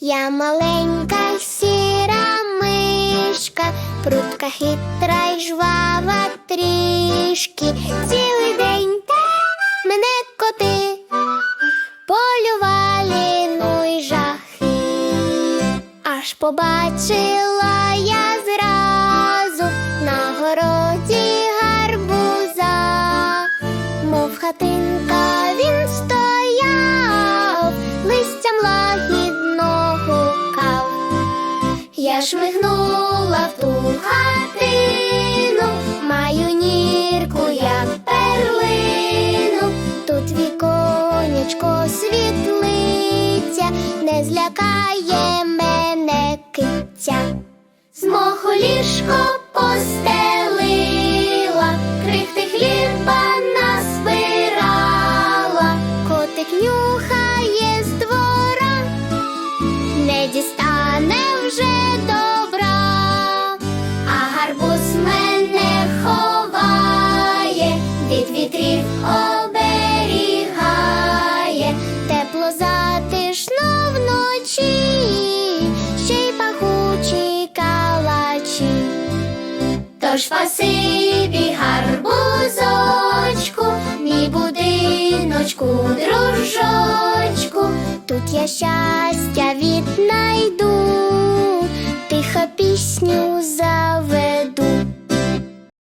Я маленька сіра мишка, прутка хитра й жвава трішки. Цілий день мене коти полювали, ну й жахи. Аж побачила я зразу на городі гарбуза, мов хатинка шмигнула в ту хатину, маю нірку, як перлину, тут віконечко світлиця, не злякає мене киття. З ліжко постелила, калачі. Тож спасибі гарбузочку, мій будиночку, дружочку, тут я щастя віднайду, тихо пісню за